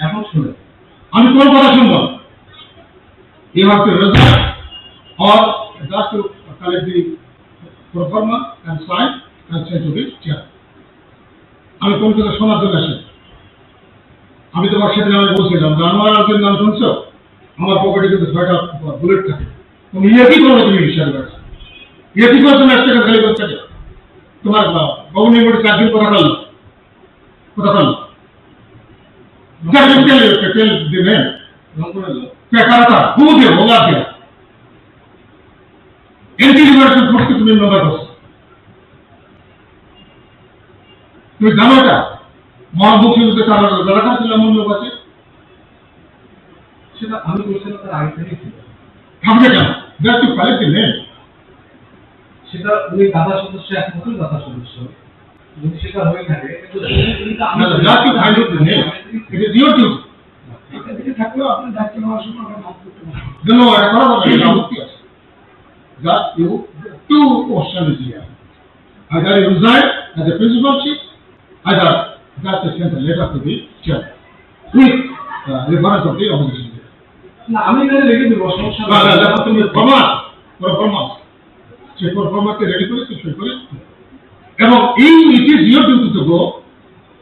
এখন শুনে। আমি কোন কথা শুনব. আমি কোন তোমার সেদিন আমি বলছিলাম আমার নাম শুনছো? আমার পকেটে কিন্তু ছয়টা বুলেট থাকে। তুমি ইয়ে কি করো তুমি হিসাব ইয়ে কি করছ তুমি একটা খালি করছে তোমার গভর্নিং বোর্ডে চার দিন কথা করল কথা ಗಟ್ಟಿಯಲ್ಲಿ ಕಟ್ಟಿಯಲ್ಲಿ ಇದ್ದೇನೆ ಪ್ರಕಾರ ಹೂದೆ ಹೋಗಾದ್ಯ ಇಂಟಿಲಿಜೆನ್ಸ್ ಕೊಡ್ತು ನಿಮ್ಮ ನಂಬರ್ তুমি জানো এটা মহান মুখ্যমন্ত্রী তার দরকার ছিল আমার লোক আছে সেটা আমি বলছিলাম তার আগে থেকেই ছিল থাকবে কেন দেখ তুই পালিয়েছি নে সেটা ওই দাদা সদস্য একমাত্র দাদা সদস্য যদি সেটা হয়ে থাকে ইট ইজ ইওর ডিউটি থাকলেও আপনার দায়িত্ব নেওয়ার সময় আমরা মাফ করতে পারি জন্য করা হবে এটা আছে। Just you to question is either you resign as a principal chief either just to send a letter to the chair with uh, reference of the opposition. না আমি এখানে লিখে দেবো সমস্যা না, না। দেখো তুমি ফরমাস ফরমাস সে ফরমাসকে রেডি করে সই করে এবং এই it is your duty to go